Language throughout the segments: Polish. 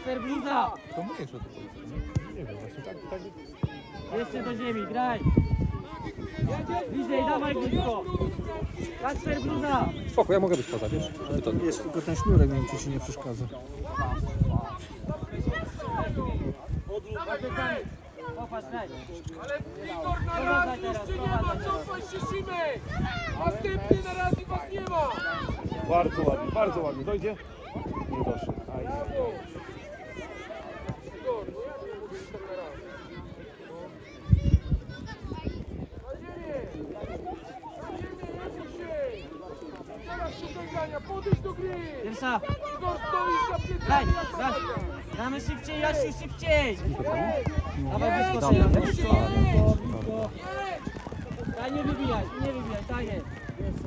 Kacper bluza! To mniejsze to jest. Nie wiem, właśnie tak, tak Jeszcze do ziemi, graj! Bliżej, dawaj blisko! Kacper bluza! Spoko, ja mogę być poza, wiesz? Żeby to... Jest tylko ten sznurek, czy ci nie przeszkadza. Popatrz, graj! Ale Igor na raz jeszcze nie ma, cofaj się Szymek! Następny na raz i was nie ma! Bardzo ładnie, bardzo ładnie. Dojdzie? Nie doszedł. Aj. Pierwsza! Graj! Maria. Gramy szybciej, Jasiu, szybciej! Dawaj! Jedź! Daj, nie wybijaj, nie wybijaj, jest!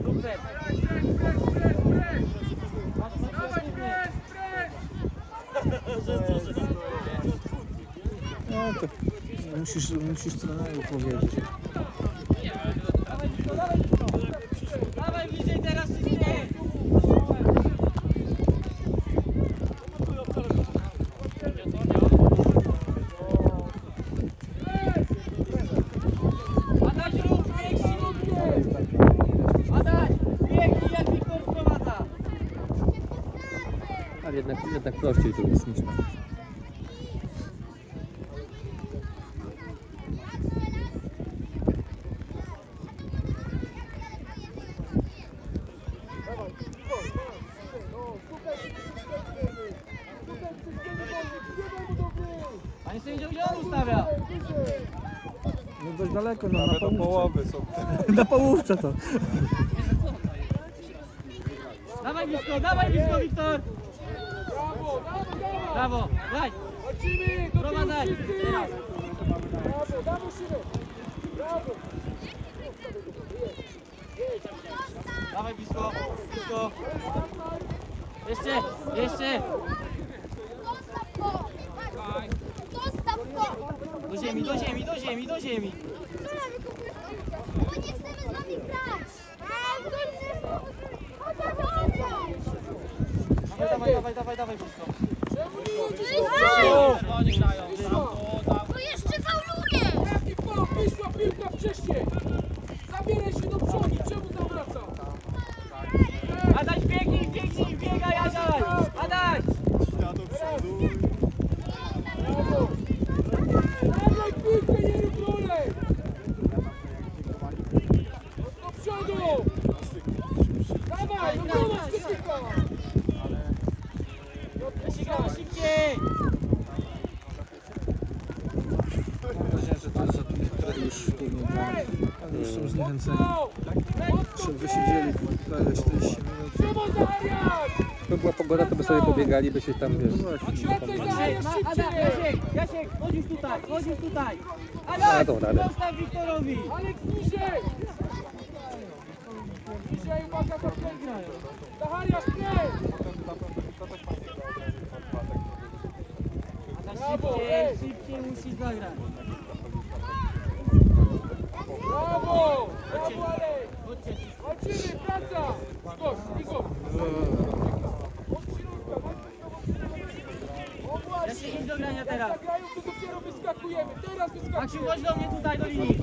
Super! To musisz, musisz trenerowi powiedzieć. Dawaj bliżej teraz wszyscy! Jednak, jednak prościej to jest niż tam. Dawaj, Igor, masz, no, szukaj systemy! Szukaj systemy, zbiegaj mu do gry! Panie sędzio, gdzie on ustawia? Wyżej! No daleko, no, na Nawet do połówce. połowy są. Na połówce to. Dawaj blisko, dawaj blisko, Wiktor! Brawo, brawo, brawo! Brawo, graj! Lecimy, do tyłu Prowadzaj! wszyscy! Teraz! Brawo, brawo, Szymek! Brawo! Dawaj blisko, blisko! Jeszcze, jeszcze! Zostaw go! Zostaw go! Do ziemi, do ziemi, do ziemi, do ziemi! Bo nie chcemy z wami grać! Chociaż oddać! Dawaj, dawaj, blisko! Czemu nie jedziesz O! do Oni grają! Bo jeszcze fauluje! Jaki faul, wyszła piłka wcześniej! Zabieraj się do przodu, czemu zawraca? Adaś, biegnij, biegnij, biegaj, Adaś! Adaś! Brawo! Zagraj piłkę, nie rób rolek! Do przodu! Dawaj, no pomóż Tytika! Ścigamy szybciej! Mam nadzieję, że to jest za tych, które już turniej grali. Ale już są zniechęceni. Jeszcze wysiedzieli prawie 40 minut. Szymon Zacharias! Gdyby była pogoda, to by sobie pobiegali, by się tam, No wiesz... ma, szybciej! Ada, Jasiek, Jasiek, chodzisz tutaj, chodzisz tutaj! A, Adaś, dobra, ale- zostaw Wiktorowi! Aleks niżej! Niżej, uwaga, zakręcaj! Zacharias, kręć! Adaś, Brawo, szybciej, ej! szybciej musisz zagrać! Brawo! Brawo, Aleks! Chodźcie, Walczymy, praca! Igor, Igor! Od środka, O właśnie! Jasiek, idź do grania teraz! Zagrają, to dopiero wyskakujemy. Teraz Maksiu, wyskakujemy. chodź do mnie tutaj, do linii!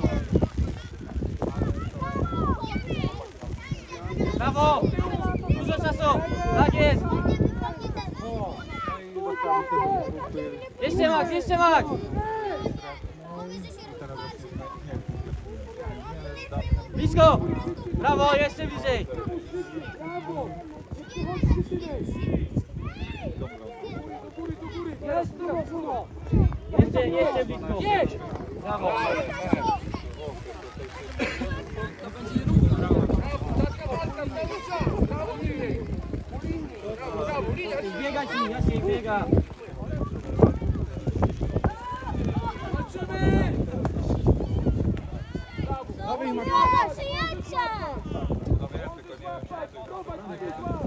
Brawo! Dużo czasu! Tak jest! Jeszcze Max, jeszcze Max! Blisko! Brawo, jeszcze bliżej! Brawo! Nie przychodźcie, synek. Do góry, do góry. Teraz w drugą stronę. Jeszcze, jeszcze blisko! Jedź! Brawo! Taka walka, cały czas. Brawo, Linek. Brawo, brawo, Linek. Biegać nim, Jasiek biega! Walczymy! Brawo. Brawo, przyjęcia! Brawo!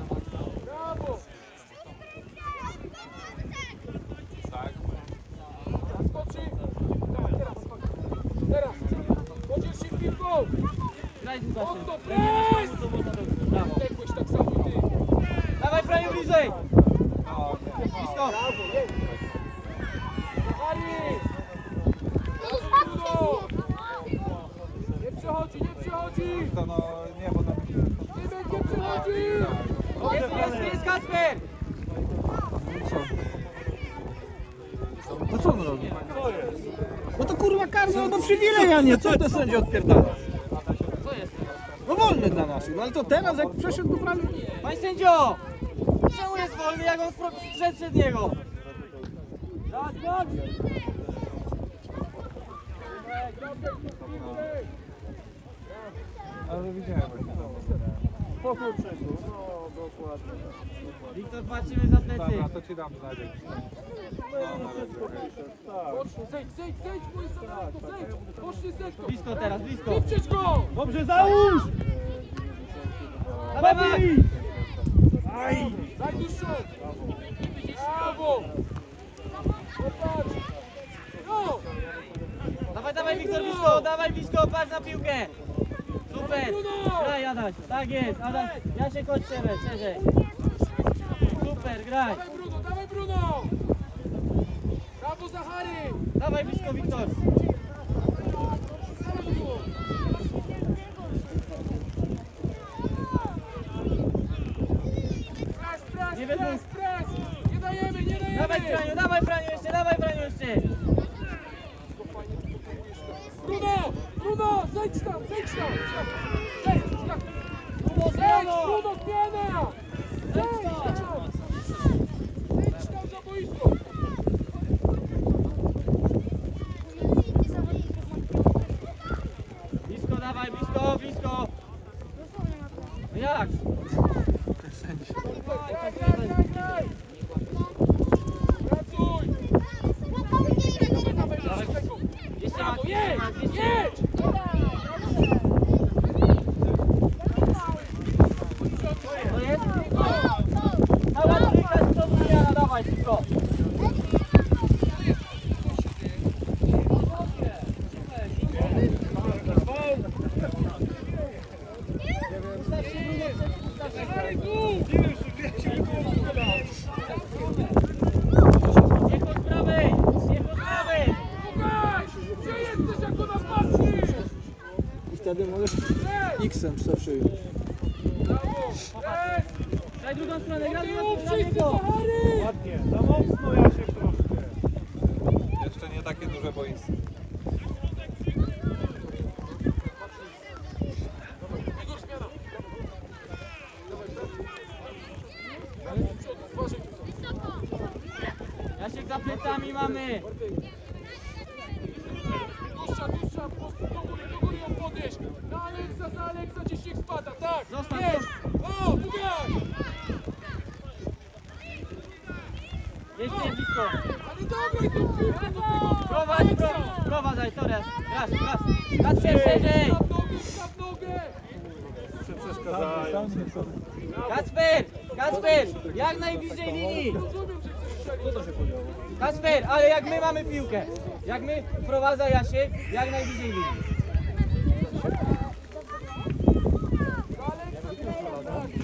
Mocno, prez! Wstekłeś tak samo i ty. Dawaj, Franiu, bliżej! Blisko! Nie przechodzi, nie przechodzi! No, nie, bo tam... Nie będzie przechodzi! Jest, jest, jest, Kasper! No co on robi? No to kurwa karny no albo przywilej, a nie co te sędzie odpierdalasz? No wolny dla naszych, no ale to teraz jak przeszedł do prawie... Panie sędzio! Czemu jest wolny, jak on wszedł przed niego? Ale widziałem właśnie. Po no dokładnie. Wiktor, patrzymy za plecy. Dobra, to ci dam znać. Chodź, zejdź, zejdź, zejdź, bo jest za daleko, zejdź. Chodź, nie sektor. Blisko teraz, blisko. Wyprzeć go! Dobrze, załóż! Dawaj, dawaj! Daj dłuższą. Brawo! Popatrz. No! Dawaj, dawaj, Wiktor, blisko, dawaj, blisko, patrz na piłkę. Super. Graj, Adaś. Tak jest, Adaś. Ja się chodź szerzej. Super, graj. Dawaj Bruno, dawaj Bruno! Brawo Zachary! Dawaj blisko, Wiktor. Dawaj go! Nie pres, pres! Nie dajemy, nie dajemy! Dawaj, Franiu, dawaj, Franiu jeszcze, dawaj, Franiu jeszcze. Bruno! Bruno! Zejdź tam, zejdź tam! Zejdź, tak. Bruno, Zejdź. Bruno, zmiana! Zejdź tam! Zejdź tam za boisko! Blisko, dawaj, blisko, blisko. No jak? Graj, graj, graj, graj! Pracuj! Dawaj, dawaj, tego! Jeszcze Brawo, Maciej, jedź! Maciej, jeszcze. Jedź! To jest? Cała trójka z przodu zmiana, dawaj, szybko. Zachary, tu! Niech od prawej, niech od prawej. Pokaż! Gdzie jesteś, jak do nas patrzysz? I wtedy możesz! X-em co przyjąć. Daj drugą stronę, gra drugą stronę! Ładnie, za mocno Jasiek troszkę. Jeszcze nie takie duże boisko. Jasiek za plecami mamy. Dłuższa, dłuższa, po prostu do góry, do góry podnieś! Na Aleksa, za Aleksa, gdzieś niech spada, tak! Zostaw, Jedź! O, Bugaj! Jeszcze blisko. Ale dawaj tą piłkę do tego! Prowadź, prowadź, prowadzaj, teraz. Raz, raz. Raz szerzej. Staw nogę, staw nogę! Przeszkadzają. Kacper, Kacper, jak najbliżej linii. Rozumiem, że chcesz strzelić. Kacper, ale jak my mamy piłkę. Jak my wprowadza Jasiek, jak najbliżej linii. Na Aleksa, tylko, tak, na Aleksa, na Aleksa! Brawo, wbijaj. O, teraz!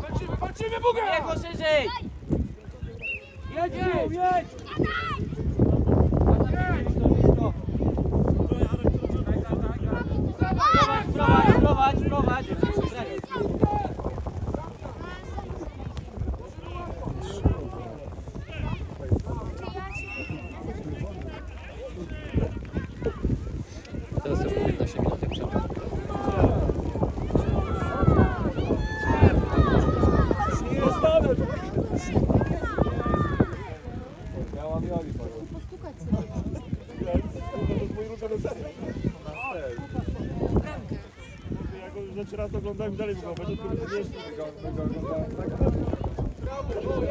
Walczymy, walczymy, Bugaj! Niech szerzej. Jedź, jedź, jedź. Blisko, blisko. Prowadź, prowadź, prowadź, prowadź. Teraz już po 15 minut jak przerwa. Miałam Joli powiem. To jest mój ulubiony serial. Ja go już raz oglądałem i dalej go będzie tylko.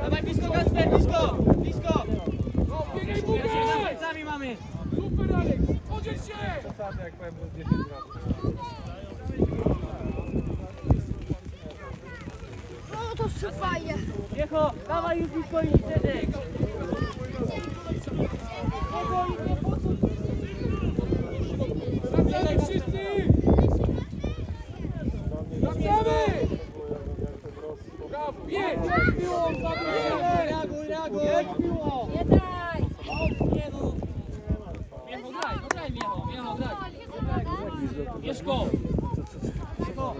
Dawaj blisko, Kacper, blisko, blisko. No, biegaj, Bugaj! plecami mamy. Super, Aleks! Podziel się! Przesady jak powiem, że 10 razy. No to super fajnie. Wiecho, dawaj już blisko i szerzej. Wracamy wszyscy! Wracamy! Brawo, jedź! Reaguj, reaguj. Nie daj. Nie no. Wiecho, graj, no graj Wiecho, Wiecho, graj. Mieszko. Wiecho.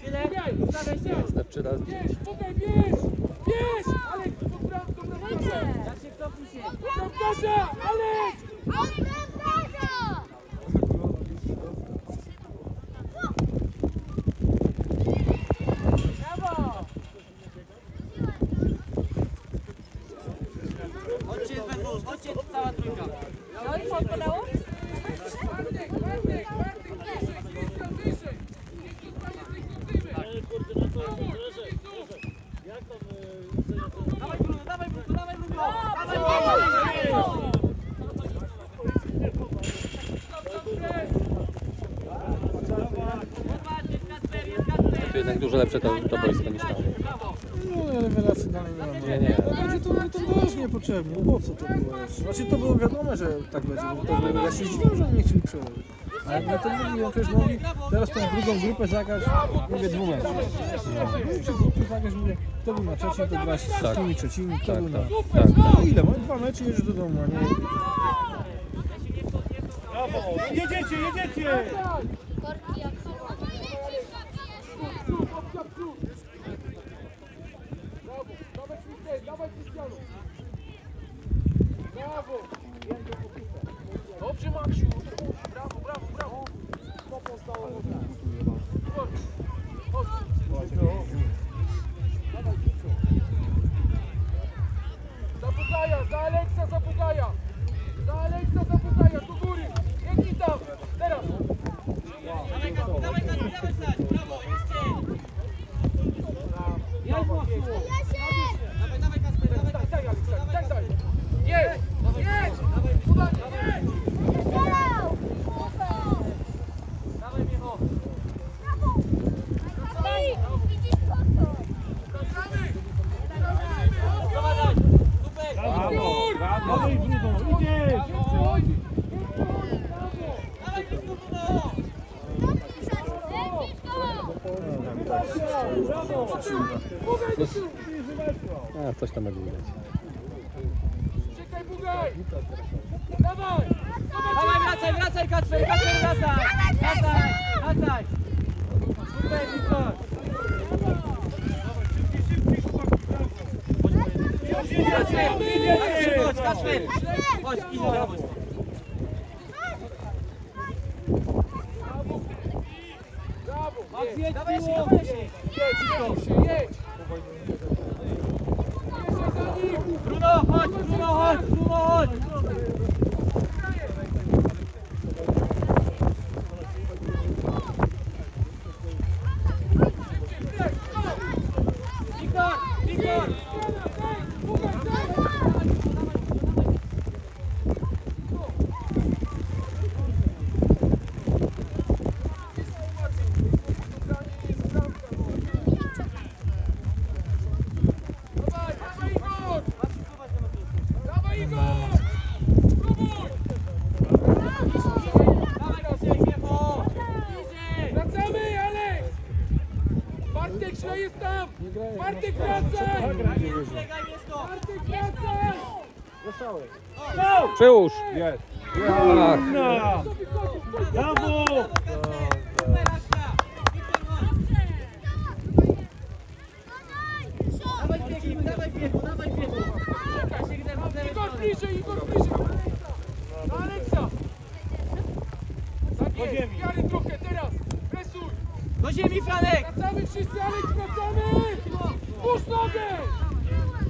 Chwilę. Pukaj! Ustawiaj się! Wystarczy raz Bierz, pukaj, bierz! Bierz! Alek, do bram, do bramkarza! Jak się cofnij się. Do bramkarza! Alek! Brawo! Chodźcie z wędrów, chodźcie cała trójka. No i podpadało? Bartek, Bartek, Bartek, wyżej, Krystian, wyżej! Niech zostanie tylko dymek! Dawaj Bruno, dawaj Bruno, dawaj Bruno. Dawaj Bruno. Popatrzcie, Kacper, jest Kacper. To jednak dużo lepsze to, to boisko niż tam. No, rewelacji dalej nie mam. Nie, nie. No, będzie to, to też niepotrzebnie. No po co to było jeszcze? Znaczy to było wiadome, że tak będzie. bo To, było- ja się zdziwiłem, że oni nie chcieli przełożyć. A jak na to mówili, jak już mogli teraz tą drugą grupę zagrać, mówię dwumecz. No, grupę zagrać, mówię, kto był na trzecim, to grać z wszystkimi trzecimi, kto Tak, był na... tak, tak. No ile? Mamy dwa mecze i już do domu, a nie... Brawo! Jedziecie, jedziecie! Przód, opcja przód! Brawo, dawaj Krystian, dawaj Krystianu! Brawo! Dobrze Maksiu! Brawo, brawo, brawo! Stopą stało Chodź, chodź! Dawaj, Krzysiu. Za Bugaja, za Aleksa, za Bugaja! Za Aleksa, za Bugaja, do góry! Biegnij tam! Teraz! Dawaj Kacper, dawaj Kacper, dawaj stać. Brawo, jedźcie. Jedź mocno. Dawaj, dawaj Kacper, dawaj Daj, daj, Kacper. Aleksa, daj, daj! Jedź! Jedź! Podanie, jedź! Dawaj Micho. Wracamy! Prowadzaj. Super. Brawo! Brawo i Bruno, idziesz! Dawaj blisko Bruno. Bugaj do tyłu! Będzie widać. Czekaj, Bugaj! Dawaj! Dawaj, wracaj, wracaj Kacper, Kacper, wracaj. Wracaj, wracaj. Super, Wiktor. Kacper, Kacper, chodź, Kacper. Chodź, do prawo. Brawo! Jedź, dawaj się, dawaj się. jedź, jedź, jedź! Jeżdżaj za nim! Bruno, chodź, Bruno, chodź, Bruno, chodź. Wiktor, Wiktor. Dawaj, dawaj Igor! Dawaj Igor! Spróbuj! Dawaj, Kacper, Micho. Bliżej. Wracamy, Alek! Bartek źle jest tam! Bartek wracaj! Biegaj, Mieszko. Bartek wracaj! Przyłóż! Jest! Ach, No! Brawo! Dawaj biegi, dawaj biegu, dawaj biegu. Igor bliżej, Igor bliżej! Aleksa! Tak jest, trochę, teraz! Presuj! Do ziemi, Franek. Wracamy wszyscy, Alek, wracamy! Puść nogę!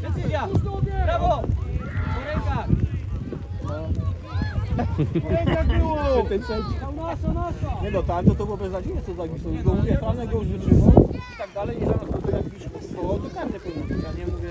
Decyzja. Puść nogę! Brawo. Po rękach. Jak było? Nie no, tam to było beznadziejnie, co za Wisłą. Go mówię, Franek go już i tak dalej. I zaraz to jak było, to kartę być. Ja nie mówię...